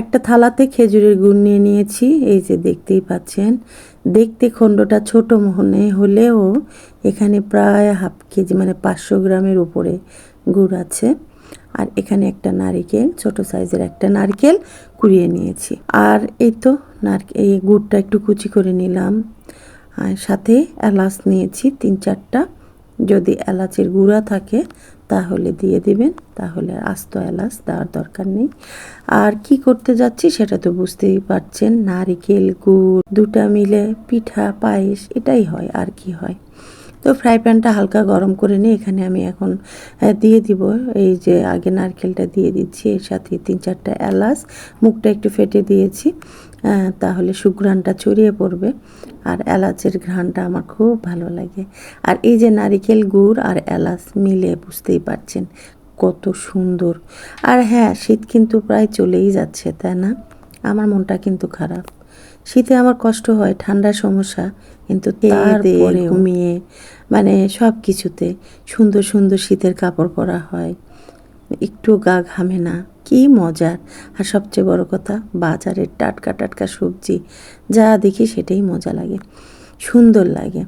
একটা থালাতে খেজুরের গুড় নিয়ে নিয়েছি। এই যে দেখতেই পাচ্ছেন। দেখতে খণ্ডটা ছোট মনে হলেও এখানে প্রায় হাফ কেজি মানে পাঁচশো গ্রামের উপরে গুড় আছে। আর এখানে একটা নারিকেল, ছোট সাইজের একটা নারকেল কুড়িয়ে নিয়েছি। আর এই তো নারকেল এই গুড়টা একটু কুচি করে নিলাম। আর সাথে এলাচ নিয়েছি, তিন চারটা। যদি এলাচের গুঁড়া থাকে, তাহলে দিয়ে দিবেন। তাহলে আস্ত এলাচ দেওয়ার দরকার নেই। আর কি করতে যাচ্ছি সেটা তো বুঝতেই পারছেন, নারিকেল গুড়, দুটা মিলে পিঠা, পায়েস, এটাই হয়, আর কি হয়। তো ফ্রাই প্যানটা হালকা গরম করে নিয়ে এখানে আমি এখন দিয়ে দিব। এই যে আগে নারকেলটা দিয়ে দিচ্ছি, এর সাথে তিন চারটা এলাচ, মুখটা একটু ফেটে দিয়েছি। তাহলে সুঘ্রাণটা ছড়িয়ে পড়বে। আর এলাচের ঘ্রাণটা আমার খুব ভালো লাগে। আর এই যে নারিকেল গুড় আর এলাচ মিলে বুঝতেই পারছেন কত সুন্দর। আর হ্যাঁ শীত কিন্তু প্রায় চলেই যাচ্ছে তাই না? আমার মনটা কিন্তু খারাপ। শীতে আমার কষ্ট হয় ঠান্ডার সমস্যা কিন্তু তারপরে ঘুমিয়ে মানে সব কিছুতে সুন্দর সুন্দর শীতের কাপড় পরা হয়। একটু গা ঘামে না। কি মজার। আর সবচেয়ে বড় কথা, বাজারের টাটকা টাটকা সবজি, যা দেখি সেটাই মজা লাগে, সুন্দর লাগে।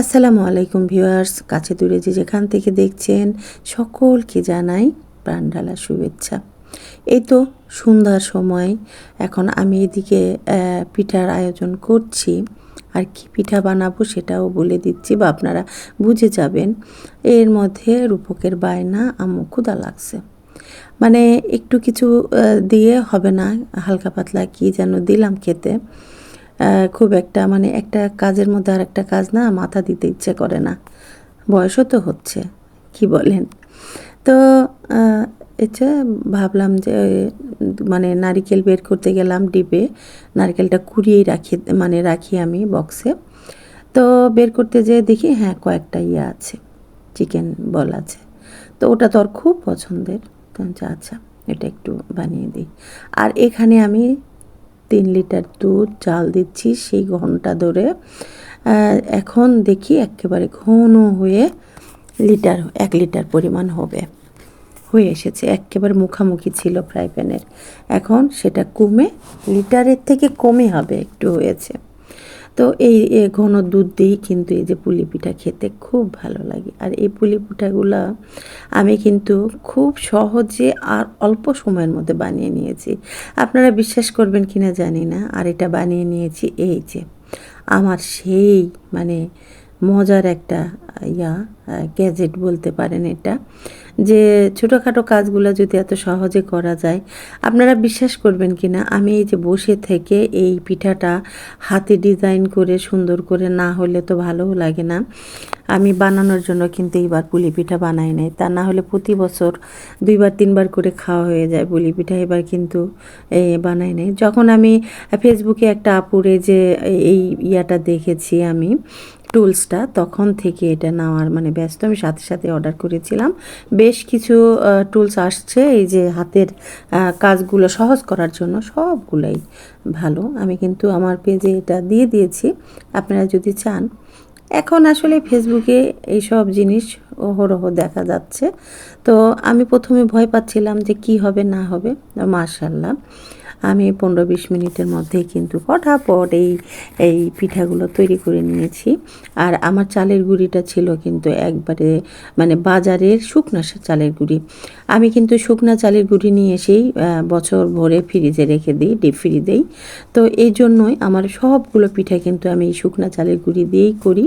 আসসালামু আলাইকুম ভিউয়ার্স, কাছে দূরে যে যেখান থেকে দেখছেন, সকলকে জানাই প্রাণঢালা শুভেচ্ছা। এই তো সন্ধ্যার সময়, এখন আমি এদিকে পিঠার আয়োজন করছি। আর কি পিঠা বানাবো সেটাও বলে দিচ্ছি বা আপনারা বুঝে যাবেন। এর মধ্যে রূপকের বায়না আম্মু ক্ষুদা লাগছে। মানে একটু কিছু দিয়ে হবে না, হালকা পাতলা কি যেন দিলাম খেতে। খুব একটা মানে একটা কাজের মধ্যে আর একটা কাজ না, মাথা দিতে ইচ্ছে করে না। বয়সও তো হচ্ছে, কি বলেন। তো এটা ভাবলাম যে মানে নারিকেল বের করতে গেলাম ডিপে। নারকেলটা কুড়িয়েই রাখি মানে রাখি আমি বক্সে। তো বের করতে যেয়ে দেখি হ্যাঁ কয়েকটা ইয়ে আছে, চিকেন বল আছে। তো ওটা তো আর খুব পছন্দের। তো আচ্ছা এটা একটু বানিয়ে দিই। আর এখানে আমি তিন লিটার দুধ চাল দিচ্ছি সেই ঘণ্টা ধরে। এখন দেখি একেবারে ঘন হয়ে লিটার, এক লিটার পরিমাণ হবে। হয়ে এসেছে, একেবারে মুখামুখি ছিল ফ্রাই প্যানের। এখন সেটা কমে, লিটারের থেকে কমে হবে, একটু হয়েছে। তো এই ঘন দুধ দিয়েই কিন্তু এই যে পুলি পিঠা খেতে খুব ভালো লাগে। আর এই পুলি পিঠাগুলো আমি কিন্তু খুব সহজে আর অল্প সময়ের মধ্যে বানিয়ে নিয়েছি। আপনারা বিশ্বাস করবেন কি না জানি না, আর এটা বানিয়ে নিয়েছি এই যে আমার সেই মানে মজার একটা ইয়া গ্যাজেট বলতে পারেন এটা। যে ছোটোখাটো কাজগুলো যদি এত সহজে করা যায়, আপনারা বিশ্বাস করবেন কি না আমি এই যে বসে থেকে এই পিঠাটা হাতে ডিজাইন করে সুন্দর করে না হলে তো ভালোও লাগে না। আমি বানানোর জন্য কিন্তু এইবার পুলি পিঠা বানাই নাই। তা না হলে প্রতি বছর দুইবার, তিনবার করে খাওয়া হয়ে যায় পুলি পিঠা। এবার কিন্তু বানাই নাই। যখন আমি ফেসবুকে একটা আপুরে যে এই ইয়াটা দেখেছি আমি টুলসটা, তখন থেকে এটা নেওয়ার মানে ব্যস্ত। আমি সাথে সাথে অর্ডার করেছিলাম। বেশ কিছু টুলস আসছে, এই যে হাতের কাজগুলো সহজ করার জন্য সবগুলোই ভালো। আমি কিন্তু আমার পেজে এটা দিয়ে দিয়েছি, আপনারা যদি চান। এখন আসলে ফেসবুকে এইসব জিনিস অহরহ দেখা যাচ্ছে। তো আমি প্রথমে ভয় পাচ্ছিলাম যে কি হবে, না হবে মার্শাল্লাহ আমি পনেরো বিশ মিনিটের মধ্যেই কিন্তু ফটাফট এই এই পিঠাগুলো তৈরি করে নিয়েছি। আর আমার চালের গুঁড়িটা ছিল কিন্তু একবারে মানে বাজারের শুকনা চালের গুঁড়ি। আমি কিন্তু শুকনা চালের গুঁড়ি নিয়ে এসেই বছর ভরে ফ্রিজে রেখে দিই, ডিপ ফ্রি দিই। তো এই জন্যই আমার সবগুলো পিঠা কিন্তু আমি শুকনা চালের গুঁড়ি দিয়েই করি।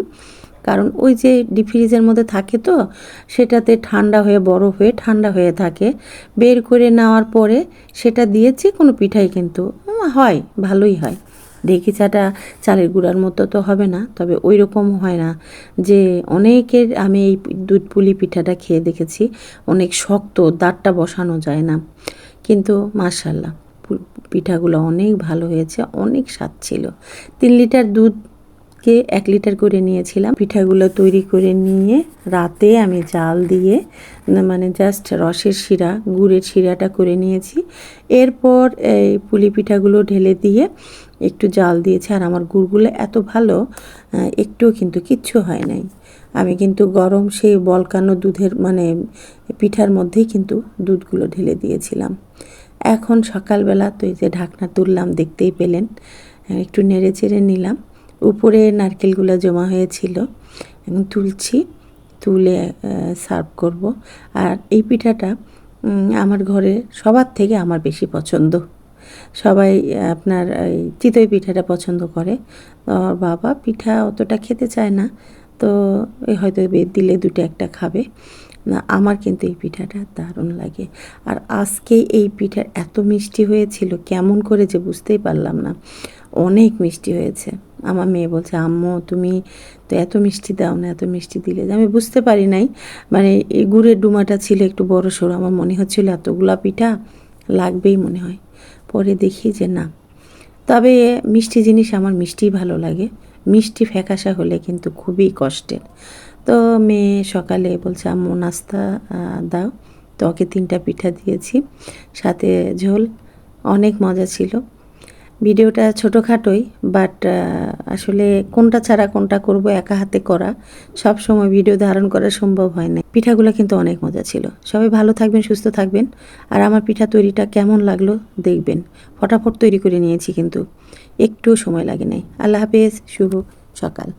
কারণ ওই যে ডিপ ফ্রিজের মধ্যে থাকে তো, সেটাতে ঠান্ডা হয়ে বড় হয়ে ঠান্ডা হয়ে থাকে। বের করে নেওয়ার পরে সেটা দিয়ে যে কোনো পিঠাই কিন্তু হয়, ভালোই হয়। ঢেকি চাটা চালের গুঁড়ার মতো তো হবে না, তবে ওই রকম হয় না যে অনেকের আমি এই দুধ পুলি পিঠাটা খেয়ে দেখেছি, অনেক শক্ত, দাঁতটা বসানো যায় না। কিন্তু মার্শাল্লাহ পিঠাগুলো অনেক ভালো হয়েছে, অনেক স্বাদ ছিল। তিন লিটার দুধ কে এক লিটার করে নিয়েছিলাম। পিঠাগুলো তৈরি করে নিয়ে রাতে আমি জাল দিয়ে মানে জাস্ট রসের শিরা, গুড়ের শিরাটা করে নিয়েছি। এরপর এই পুলি পিঠাগুলো ঢেলে দিয়ে একটু জাল দিয়েছি। আর আমার গুড়গুলো এত ভালো একটুও কিন্তু কিচ্ছু হয় নাই। আমি কিন্তু গরম সেই বলকানো দুধের মানে পিঠার মধ্যেই কিন্তু দুধগুলো ঢেলে দিয়েছিলাম। এখন সকালবেলা তো এই যে ঢাকনা তুললাম, দেখতেই পেলেন। একটু নেড়ে চেড়ে নিলাম। উপরে নারকেলগুলো জমা হয়েছিল, এখন তুলছি, তুলে সার্ভ করব। আর এই পিঠাটা আমার ঘরে সবার থেকে আমার বেশি পছন্দ। সবাই, আপনার এই চিতই পিঠাটা পছন্দ করে। তো আমার বাবা পিঠা অতটা খেতে চায় না, তো হয়তো বেদ দিলে দুটো একটা খাবে। না, আমার কিন্তু এই পিঠাটা দারুণ লাগে। আর আজকে এই পিঠা এত মিষ্টি হয়েছিল, কেমন করে যে বুঝতেই পারলাম না। অনেক মিষ্টি হয়েছে। আমার মেয়ে বলছে, আম্মু, তুমি তো এত মিষ্টি দাও না, এত মিষ্টি দিলে। যে আমি বুঝতে পারি নাই। মানে এই গুড়ের ডুমাটা ছিল একটু বড় সড়ো আমার মনে হচ্ছিল এতগুলা পিঠা লাগবেই মনে হয়। পরে দেখি যে না। তবে মিষ্টি জিনিস আমার মিষ্টিই ভালো লাগে। মিষ্টি ফ্যাকাশা হলে কিন্তু খুবই কষ্টের। তো মেয়ে সকালে বলছে, আম্মু, নাস্তা দাও। তো ওকে তিনটা পিঠা দিয়েছি। সাথে ঝোল। অনেক মজা ছিল। ভিডিওটা ছোটোখাটোই বাট আসলে কোনটা ছাড়া কোনটা করব, একা হাতে করা, সব সময় ভিডিও ধারণ করা সম্ভব হয় না পিঠাগুলো কিন্তু অনেক মজা ছিল। সবাই ভালো থাকবেন, সুস্থ থাকবেন, আর আমার পিঠা তৈরিটা কেমন লাগল দেখবেন। ফটাফট তৈরি করে নিয়েছি কিন্তু, একটুও সময় লাগে নাই। আল্লাহ হাফেজ, শুভ সকাল।